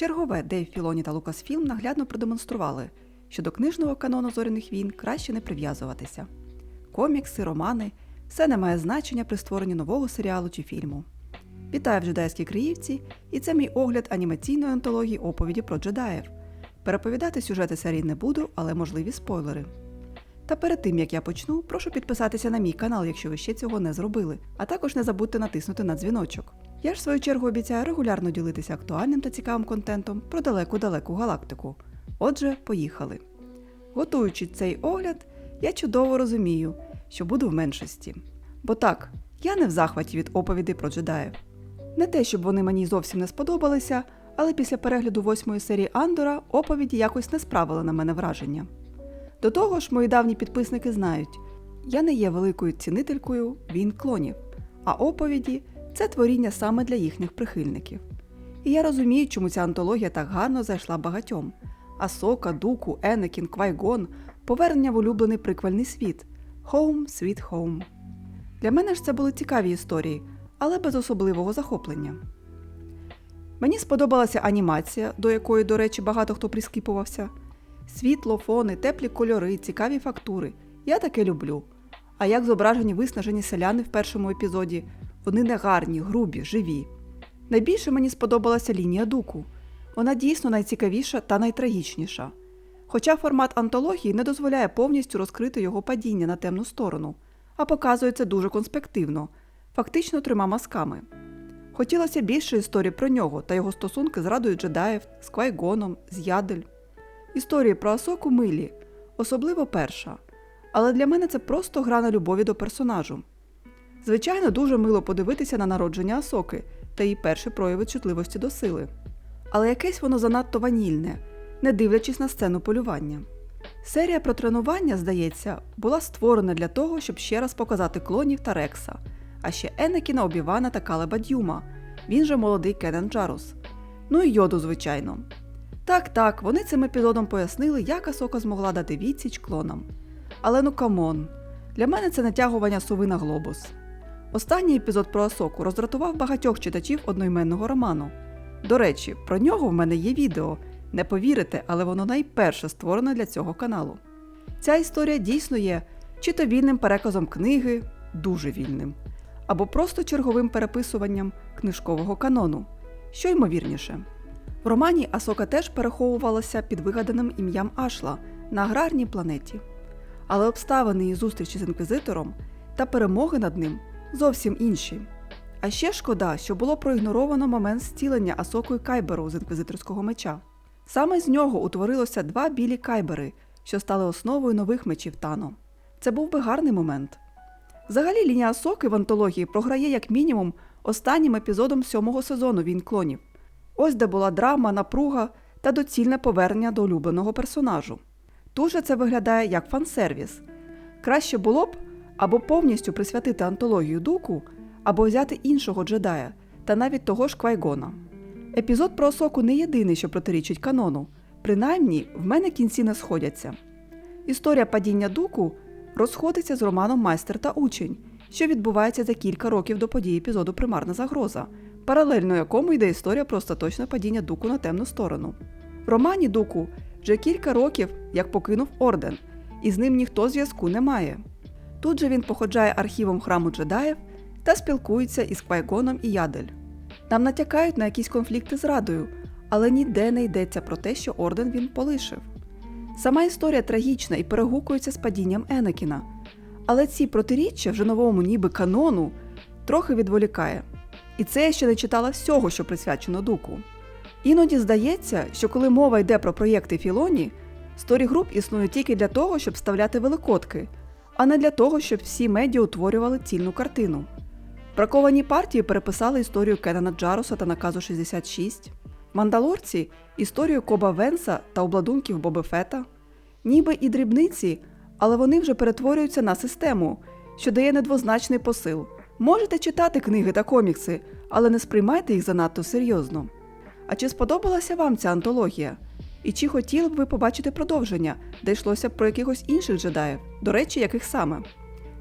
Чергове Дейв Філоні та Лукасфілм наглядно продемонстрували, що до книжного канону зоряних війн краще не прив'язуватися. Комікси, романи все не має значення при створенні нового серіалу чи фільму. Вітаю в джедайській Криївці, і це мій огляд анімаційної антології оповіді про джедаїв. Переповідати сюжети серії не буду, але можливі спойлери. Та перед тим як я почну, прошу підписатися на мій канал, якщо ви ще цього не зробили, а також не забудьте натиснути на дзвіночок. Я ж в свою чергу обіцяю регулярно ділитися актуальним та цікавим контентом про далеку-далеку галактику. Отже, поїхали. Готуючи цей огляд, я чудово розумію, що буду в меншості. Бо так, я не в захваті від оповідей про джедаїв. Не те, щоб вони мені зовсім не сподобалися, але після перегляду восьмої серії Андора оповіді якось не справили на мене враження. До того ж, мої давні підписники знають, я не є великою цінителькою війн клонів, а оповіді це творіння саме для їхніх прихильників. І я розумію, чому ця антологія так гарно зайшла багатьом. Асока, Дуку, Енекін, Квайгон, повернення в улюблений приквельний світ Home Sweet Home. Для мене ж це були цікаві історії, але без особливого захоплення. Мені сподобалася анімація, до якої, до речі, багато хто прискіпувався. Світло, фони, теплі кольори, цікаві фактури. Я таке люблю. А як зображені виснажені селяни в першому епізоді, вони не гарні, грубі, живі. Найбільше мені сподобалася лінія дуку. Вона дійсно найцікавіша та найтрагічніша. Хоча формат антології не дозволяє повністю розкрити його падіння на темну сторону, а показує це дуже конспективно, фактично трьома мазками. Хотілося більше історій про нього та його стосунки з Радою джедаїв, з Квайгоном, з Ядель. Історії про Асоку милі, особливо перша. Але для мене це просто гра на любові до персонажу. Звичайно, дуже мило подивитися на народження Асоки та її перші прояви чутливості до сили. Але якесь воно занадто ванільне, не дивлячись на сцену полювання. Серія про тренування, здається, була створена для того, щоб ще раз показати клонів та Рекса, а ще Енекіна, Обівана та Калеба Дюма, він же молодий Кенен Джарус. Ну і йоду, звичайно. Так, так, вони цим епізодом пояснили, як Асока змогла дати відсіч клонам. Але ну камон, для мене це натягування сови на глобус. Останній епізод про Асоку роздратував багатьох читачів одноіменного роману. До речі, про нього в мене є відео. Не повірите, але воно найперше створене для цього каналу. Ця історія дійсно є чи то вільним переказом книги, дуже вільним, або просто черговим переписуванням книжкового канону, що ймовірніше. В романі Асока теж переховувалася під вигаданим ім'ям Ашла на аграрній планеті. Але обставини її зустрічі з інквізитором та перемоги над ним зовсім інші. А ще шкода, що було проігноровано момент зцілення Асокою Кайберу з інквізиторського меча. Саме з нього утворилося два білі кайбери, що стали основою нових мечів Тано. Це був би гарний момент. Взагалі, лінія Асоки в антології програє як мінімум останнім епізодом сьомого сезону Війн клонів. Ось де була драма, напруга та доцільне повернення до улюбленого персонажу. Тут же це виглядає як фан-сервіс. Краще було б або повністю присвятити антологію дуку, або взяти іншого джедая та навіть того ж Квайгона. Епізод про Осоку не єдиний, що протирічить канону, принаймні в мене кінці не сходяться. Історія падіння дуку розходиться з романом Майстер та учень, що відбувається за кілька років до події епізоду Примарна загроза, паралельно якому йде історія про остаточне падіння дуку на темну сторону. В романі Дуку вже кілька років як покинув орден, і з ним ніхто зв'язку не має. Тут же він походжає архівом храму джедаїв та спілкується із Квайгоном і Ядель. Нам натякають на якісь конфлікти з радою, але ніде не йдеться про те, що орден він полишив. Сама історія трагічна і перегукується з падінням Енекіна. Але ці протиріччя вже новому ніби канону трохи відволікає. І це я ще не читала всього, що присвячено дуку. Іноді здається, що коли мова йде про проєкти Філоні, сторі-груп існує тільки для того, щоб вставляти великодки, а не для того, щоб всі медіа утворювали цільну картину. Браковані партії переписали історію Кеннана Джаруса та наказу 66, Мандалорці історію Коба Венса та обладунків Боби Фета, ніби і дрібниці, але вони вже перетворюються на систему, що дає недвозначний посил. Можете читати книги та комікси, але не сприймайте їх занадто серйозно. А чи сподобалася вам ця антологія? І чи хотіли б ви побачити продовження, де йшлося про якихось інших джедаїв, до речі, яких саме?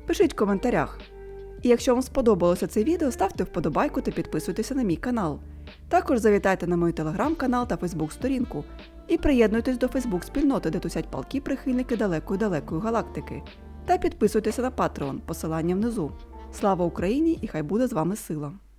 Пишіть в коментарях. І якщо вам сподобалося це відео, ставте вподобайку та підписуйтеся на мій канал. Також завітайте на мою телеграм-канал та Фейсбук-сторінку і приєднуйтесь до Фейсбук-спільноти, де тусять палки прихильники далекої далекої галактики. Та підписуйтеся на Patreon, посилання внизу. Слава Україні і хай буде з вами сила!